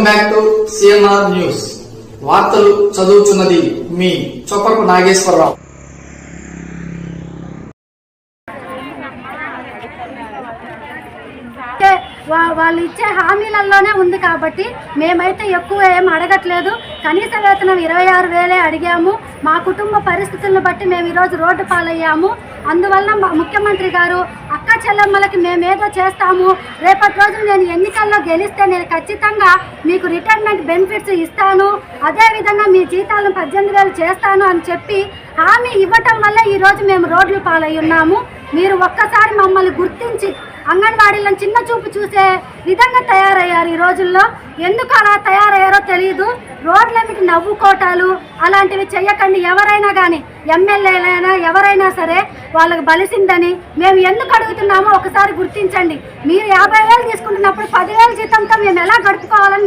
Welcome back to CNR news. వార్తలు చదువుతున్నది మీ చొప్పకు నాగేశ్వరరావు. వాళ్ళు ఇచ్చే హామీలలోనే ఉంది కాబట్టి మేమైతే ఎక్కువ ఏం అడగట్లేదు. కనీస వేతనం ఇరవై ఆరు వేలే అడిగాము. మా కుటుంబ పరిస్థితులను బట్టి మేము ఈరోజు రోడ్డు పాలయ్యాము. అందువల్ల మా ముఖ్యమంత్రి గారు అక్క చెల్లెమ్మలకి మేమేదో చేస్తాము. రేపటి రోజు నేను ఎన్నికల్లో గెలిస్తే నేను ఖచ్చితంగా మీకు రిటైర్మెంట్ బెనిఫిట్స్ ఇస్తాను. అదేవిధంగా మీ జీతాలను పద్దెనిమిది వేలు చేస్తాను అని చెప్పి హామీ ఇవ్వటం వల్ల ఈరోజు మేము రోడ్లు పాలై ఉన్నాము. మీరు ఒక్కసారి మమ్మల్ని గుర్తించి అంగన్వాడీలను చిన్న చూపు చూసే విధంగా తయారయ్యారు ఈ రోజుల్లో. ఎందుకు అలా తయారయ్యారో తెలియదు రోడ్ల మీద నవ్వుకోటాలు అలాంటివి చేయకండి ఎవరైనా కానీ ఎమ్మెల్యేలైనా ఎవరైనా సరే వాళ్ళకి బలిసిందని మేము ఎందుకు అడుగుతున్నామో ఒకసారి గుర్తించండి. మీరు యాభై వేలు తీసుకుంటున్నప్పుడు పదివేల జీతంతో మేము ఎలా గడుపు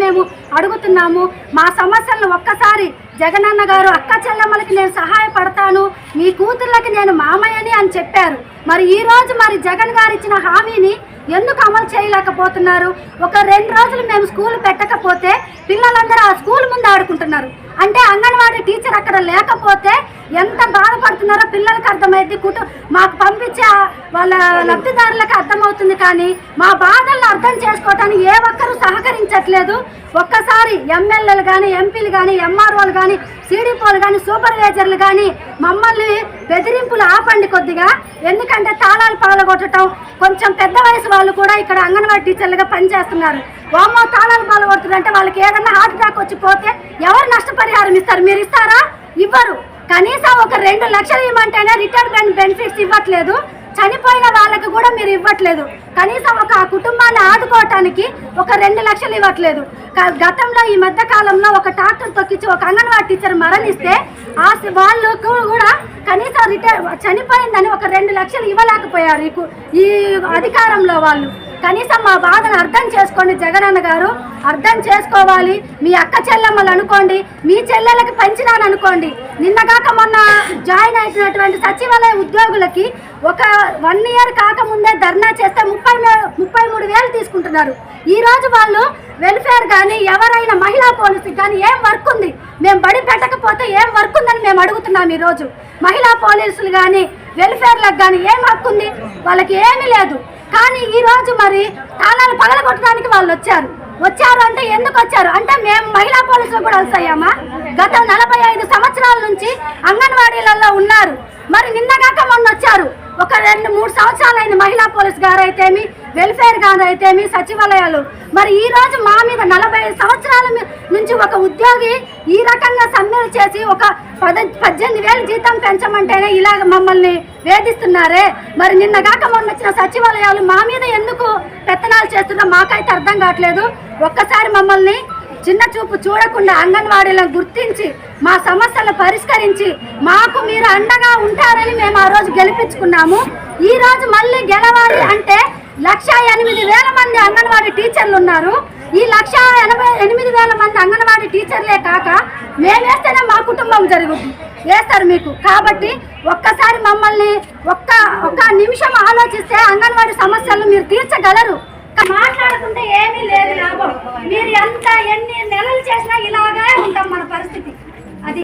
మేము అడుగుతున్నాము మా సమస్యలను ఒక్కసారి జగనన్న గారు అక్క చెల్లెమ్మలకి నేను సహాయపడతాను. మీ కూతుర్లకి నేను మామయ్యని అని చెప్పారు. మరి ఈరోజు మరి జగన్ గారు ఇచ్చిన హామీని ఎందుకు అమలు చేయలేకపోతున్నారు? ఒక రెండు రోజులు మేము స్కూల్ పెట్టకపోతే పిల్లలందరూ ఆ స్కూల్ ముందు ఆడుకుంటున్నారు. అంటే అంగన్వాడీ టీచర్ అక్కడ లేకపోతే ఎంత బాధపడుతున్నారో పిల్లలకు అర్థమైంది కుటుంబ మాకు పంపించే వాళ్ళ లబ్ధిదారులకు అర్థమవుతుంది కానీ మా బాధలను అర్థం చేసుకోవటానికి ఏ ఒక్కరూ సహకరించట్లేదు. ఒక్కసారి ఎమ్మెల్యేలు కానీ ఎంపీలు కానీ ఎంఆర్ఓలు కానీ సీడీపోలు కానీ సూపర్వైజర్లు కానీ మమ్మల్ని బెదిరింపులు ఆపండి కొద్దిగా. ఎందుకంటే తాళాలు పగలగొట్టడం కొంచెం పెద్ద వయసు వాళ్ళు కూడా ఇక్కడ అంగన్వాడీ టీచర్లుగా పనిచేస్తున్నారు. వామో తాళాలు పగలగొడుతుందంటే వాళ్ళకి ఏదన్నా హార్ట్ అటాక్ వచ్చి పోతే ఎవరు నష్టపరిహారం ఇస్తారు? మీరు ఇస్తారా? ఇవ్వరు. కనీసం ఒక రెండు లక్షలు ఇవ్వమంటేనే రిటైర్మెంట్ బెనిఫిట్స్ ఇవ్వట్లేదు. చనిపోయిన వాళ్ళకి కూడా మీరు ఇవ్వట్లేదు. కనీసం ఒక కుటుంబాన్ని ఆదుకోవటానికి ఒక రెండు లక్షలు ఇవ్వట్లేదు. గతంలో ఈ మధ్య కాలంలో ఒక ట్రాక్టర్ తొక్కించి ఒక అంగన్వాడీ టీచర్ మరణిస్తే ఆ వాళ్ళకు కూడా కనీసం రిటైర్ చనిపోయిందని ఒక రెండు లక్షలు ఇవ్వలేకపోయారు ఈ అధికారంలో వాళ్ళు. కనీసం మా బాధను అర్థం చేసుకోండి జగనన్న గారు. అర్థం చేసుకోవాలి. మీ అక్క చెల్లెమ్మలు అనుకోండి మీ చెల్లెలకి పెంచినాను అనుకోండి. నిన్నగాక మొన్న జాయిన్ అయినటువంటి సచివాలయ ఉద్యోగులకి ఒక వన్ ఇయర్ కాకముందే ధర్నా చేస్తే ముప్పై ముప్పై మూడు వేలు తీసుకుంటున్నారు. ఈరోజు వాళ్ళు వెల్ఫేర్ కానీ ఎవరైనా మహిళా పోలీసుకి కానీ ఏం వర్క్ ఉంది? మేము బడి పెట్టకపోతే ఏం వర్క్ ఉందని మేము అడుగుతున్నాం ఈరోజు మహిళా పోలీసులు కానీ వెల్ఫేర్లకు కానీ ఏం హక్కు ఉంది? వాళ్ళకి ఏమీ లేదు. కానీ ఈరోజు మరి తాళాలు పగలగొట్టడానికి వాళ్ళు వచ్చారు. వచ్చారు అంటే ఎందుకు వచ్చారు? అంటే మేము మహిళా పోలీసులు కూడా అలసయ్యామా గత నలభై ఐదు సంవత్సరాల నుంచి అంగన్వాడీలలో ఉన్నారు. మరి నిన్నగాక మొన్న వచ్చారు. ఒక రెండు మూడు సంవత్సరాలైన మహిళా పోలీస్ గారు అయితేమి వెల్ఫేర్ గారు అయితేమి సచివాలయాలు. మరి ఈ రోజు మా మీద నలభై ఐదు సంవత్సరాల నుంచి ఒక ఉద్యోగి ఈ రకంగా సమ్మెలు చేసి ఒక పద పద్దెనిమిది వేలు జీతం పెంచమంటేనే ఇలాగ మమ్మల్ని వేధిస్తున్నారే. మరి నిన్న కాక మొన్న వచ్చిన సచివాలయాలు మా మీద ఎందుకు పెత్తనాలు చేస్తుందో మాకైతే అర్థం కావట్లేదు. ఒక్కసారి మమ్మల్ని చిన్న చూపు చూడకుండా అంగన్వాడీలను గుర్తించి మా సమస్యలను పరిష్కరించి మాకు మీరు అండగా ఉంటారని మేము ఆ రోజు గెలిపించుకున్నాము. ఈ రోజు మళ్ళీ గెలవాలి అంటే లక్ష ఎనిమిది వేల మంది అంగన్వాడీ టీచర్లు ఉన్నారు. ఈ లక్ష ఎనభై ఎనిమిది వేల మంది అంగన్వాడీ టీచర్లే కాక మేమేస్తేనే మా కుటుంబం కుటుంబం జరుగుతుంది. వేస్తారు మీకు? కాబట్టి ఒక్కసారి మమ్మల్ని ఒక్క ఒక్క నిమిషం ఆలోచిస్తే అంగన్వాడీ సమస్యలను మీరు తీర్చగలరు. మాట్లాడుకుంటే ఏమీ లేదు లాభం. మీరు ఎంత ఎన్ని నెలలు చేసినా ఇలాగే ఉంటాం మన పరిస్థితి.